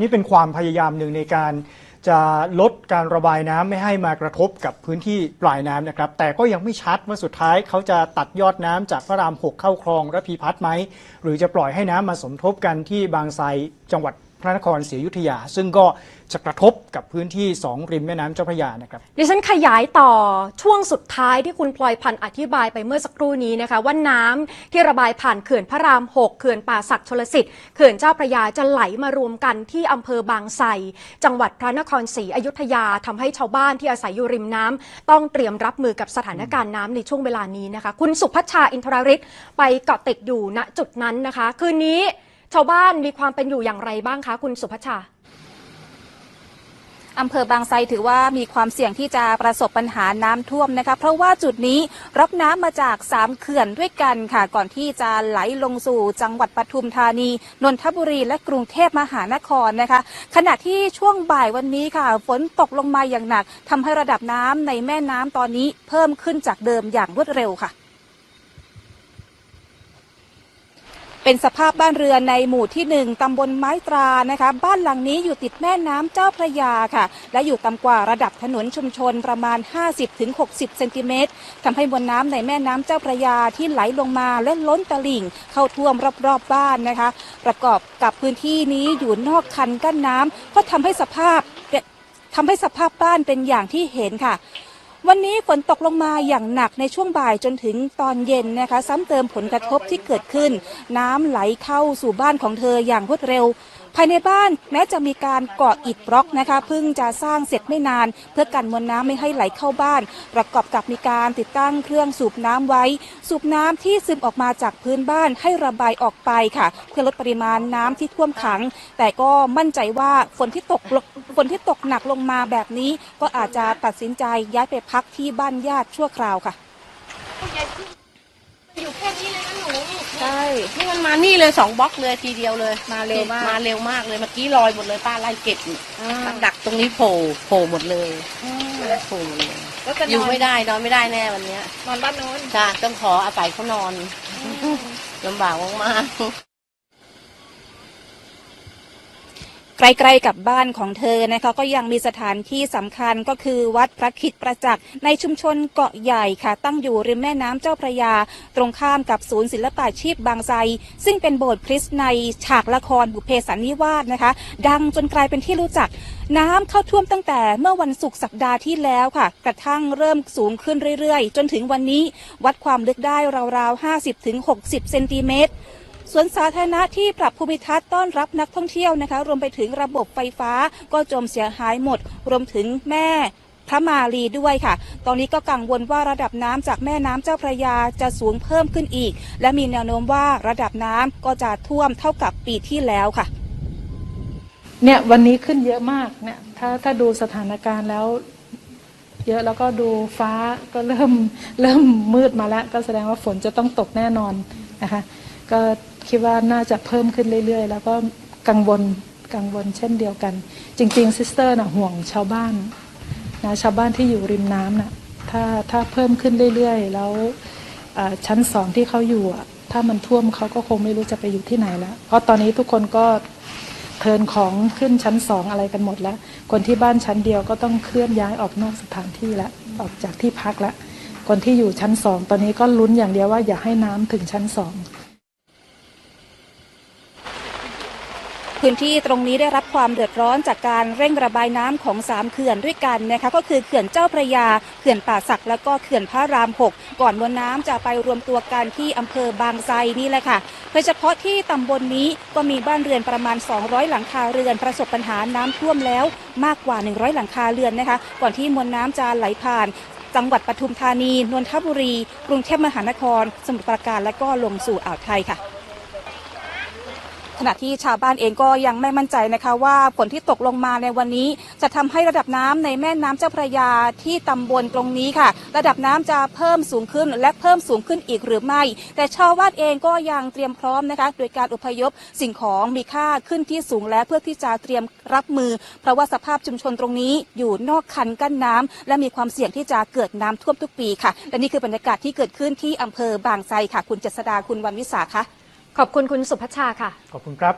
นี่เป็นความพยายามหนึ่งในการจะลดการระบายน้ำไม่ให้มากระทบกับพื้นที่ปลายน้ำนะครับ แต่ก็ยังไม่ชัดว่าสุดท้ายเขาจะตัดยอดน้ำจากพระราม6เข้าคลองระพีพัฒน์ไหม หรือจะปล่อยให้น้ำมาสมทบกันที่บางไทรจังหวัด พระนครศรีอยุธยา ซึ่งก็จะกระทบกับพื้นที่2ริมแม่น้ำเจ้าพระยานะครับ ดิฉันขยายต่อช่วงสุดท้ายที่คุณพลอยพันธ์อธิบายไปเมื่อสักครู่นี้นะคะว่าน้ำที่ระบายผ่านเขื่อนพระราม 6 เขื่อนป่าศักดิ์ชลสิทธิ์เขื่อนเจ้าพระยาจะไหลมารวมกันที่อำเภอบางไทรจังหวัดพระนครศรีอยุธยาทำให้ชาวบ้านที่อาศัยอยู่ริมน้ำต้องเตรียมรับมือกับสถานการณ์น้ำในช่วงเวลานี้นะคะ คุณสุพัชชาอินทราริศไปเกาะติดอยู่ณจุดนั้นนะคะ คืนนี้ ชาวบ้านมีความเป็นอยู่อย่างไรบ้างคะ คุณสุพัชาอำเภอบางไทรถือว่ามีความเสี่ยงที่จะประสบปัญหาน้ำท่วมนะคะ เพราะว่าจุดนี้รับน้ำมาจาก 3 เขื่อนด้วยกันค่ะ ก่อนที่จะไหลลงสู่จังหวัดปทุมธานี นนทบุรี และกรุงเทพมหานครนะคะ ขณะที่ช่วงบ่ายวันนี้ค่ะ ฝนตกลงมาอย่างหนักทำให้ระดับน้ำในแม่น้ำตอนนี้เพิ่มขึ้นจากเดิมอย่างรวดเร็วค่ะ เป็นสภาพบ้านเรือนในหมู่ที่หนึ่งตำบลไม้ตรานะคะ บ้านหลังนี้อยู่ติดแม่น้ำเจ้าพระยาค่ะ และอยู่ต่ำกว่าระดับถนนชุมชนประมาณ 50-60 เซนติเมตรทำให้มวลน้ำในแม่น้ำเจ้าพระยาที่ไหลลงมาและล้นตลิ่ง เข้าท่วมรอบๆบบ้านนะคะ ประกอบกับพื้นที่นี้อยู่นอกคันกั้นน้ำก็ทำให้สภาพทำให้สภาพบ้านเป็นอย่างที่เห็นค่ะ วันนี้ฝนตกลงมาอย่างหนักในช่วงบ่ายจนถึงตอนเย็นนะคะ ซ้ำเติมผลกระทบที่เกิดขึ้น น้ำไหลเข้าสู่บ้านของเธออย่างรวดเร็วภายในบ้านแม้จะมีการก่ออิฐบล็อกนะคะเพิ่งจะสร้างเสร็จไม่นาน เพื่อกันมวลน้ำไม่ให้ไหลเข้าบ้าน ประกอบกับมีการติดตั้งเครื่องสูบน้ำไว้ สูบน้ำที่ซึมออกมาจากพื้นบ้านให้ระบายออกไปค่ะ เพื่อลดปริมาณน้ำที่ท่วมขัง แต่ก็มั่นใจว่าฝนที่ตกฝนที่ตกหนักลงมาแบบนี้ ก็อาจจะตัดสินใจย้ายไปพักที่บ้านญาติชั่วคราวค่ะอยู่แค่นี้เลยนะ ใช่นี่มันมานี่เลยสองบล็อกเลยทีเดียวเลยมาเร็วมาก มาเร็วมากเลยเมื่อกี้ลอยหมดเลยป้าไล่เก็บตักดักตรงนี้โผล่โผล่หมดเลยโผล่หมดเลยแล้วจะนอยู่อนไม่ได้นอนไม่ได้แน่วันเนี้ยนอนบ้านโน้นจ้ะต้องขออาศัยเขานอนลำบากมากๆ ใกล้ๆกับบ้านของเธอนะคะก็ยังมีสถานที่สำคัญก็คือวัดพระคิดประจักษ์ในชุมชนเกาะใหญ่ค่ะ ตั้งอยู่ริมแม่น้ำเจ้าพระยา ตรงข้ามกับศูนย์ศิลปาชีพบางไทรซึ่งเป็นโบสถ์คริสต์ในฉากละครบุเพสันนิวาสนะคะ ดังจนกลายเป็นที่รู้จักน้ำเข้าท่วมตั้งแต่เมื่อวันศุกร์สัปดาห์ที่แล้วค่ะ กระทั่งเริ่มสูงขึ้นเรื่อยๆ จนถึงวันนี้ วัดความลึกได้ราวๆ 50-60 เซนติเมตร สวนสาธารณะที่ปรับภูมิทัศน์ต้อนรับนักท่องเที่ยวนะคะ รวมไปถึงระบบไฟฟ้าก็จมเสียหายหมด รวมถึงแม่พระมารีด้วยค่ะ ตอนนี้ก็กังวลว่าระดับน้ำจากแม่น้ำเจ้าพระยาจะสูงเพิ่มขึ้นอีก และมีแนวโน้มว่าระดับน้ำก็จะท่วมเท่ากับปีที่แล้วค่ะ เนี่ยวันนี้ขึ้นเยอะมากเนี่ย ถ้าถ้าดูสถานการณ์แล้ว เยอะแล้วก็ดูฟ้าก็เริ่มเริ่มมืดมาแล้ว ก็แสดงว่าฝนจะต้องตกแน่นอนนะคะ ก็คิดว่าน่าจะเพิ่มขึ้นเรื่อย ๆ แล้วก็กังวลกังวลเช่นเดียวกัน จริงๆซิสเตอร์น่ะห่วงชาวบ้านนะชาวบ้านที่อยู่ริมน้ำน่ะถ้าถ้าเพิ่มขึ้นเรื่อยๆ แล้วชั้นสองที่เขาอยู่ถ้ามันท่วมเขาก็คงไม่รู้จะไปอยู่ที่ไหนแล้ว เพราะตอนนี้ทุกคนก็เทินของขึ้นชั้นสองอะไรกันหมดแล้ว คนที่บ้านชั้นเดียวก็ต้องเคลื่อนย้ายออกนอกสถานที่แล้วออกจากที่พักล้วคนที่อยู่ชั้นสองตอนนี้ก็ลุ้นอย่างเดียวว่าอย่าให้น้ำถึงชั้นสอง พื้นที่ตรงนี้ได้รับความเดือดร้อนจากการเร่งระบายน้ำของสามเขื่อนด้วยกันนะคะก็คือเขื่อนเจ้าพระยา เขื่อนป่าสักแล้วก็เขื่อนพระรามหกก่อนมวลน้ำจะไปรวมตัวกันที่อำเภอบางไทรนี่แหละค่ะโดยเฉพาะที่ตำบลนนี้ก็มีบ้านเรือนประมาณ 200 หลังคาเรือนประสบปัญหาน้ำท่วมแล้วมากกว่า 100 หลังคาเรือนนะคะ ก่อนที่มวลน้ำจะไหลผ่านจังหวัดปทุมธานี นนทบุรี กรุงเทพมหานคร สมุทรปราการ และก็ลงสู่อ่าวไทยค่ะ ขณะที่ชาวบ้านเองก็ยังไม่มั่นใจนะคะว่าฝนที่ตกลงมาในวันนี้ จะทำให้ระดับน้ำในแม่น้ำเจ้าพระยาที่ตำบลตรงนี้ค่ะ ระดับน้ำจะเพิ่มสูงขึ้นและเพิ่มสูงขึ้นอีกหรือไม่ แต่ชาวบ้านเองก็ยังเตรียมพร้อมนะคะโดยการอพยพสิ่งของมีค่าขึ้นที่สูงแล้วเพื่อที่จะเตรียมรับมือ เพราะว่าสภาพชุมชนตรงนี้อยู่นอกคันกั้นน้ำและมีความเสี่ยงที่จะเกิดน้ำท่วมทุกปีค่ะและนี่คือบรรยากาศที่เกิดขึ้นที่อำเภอบางไทรค่ะ คุณเจษดาคุณวันวิสาค่ะ ขอบคุณคุณสุพัชชาค่ะ ขอบคุณครับ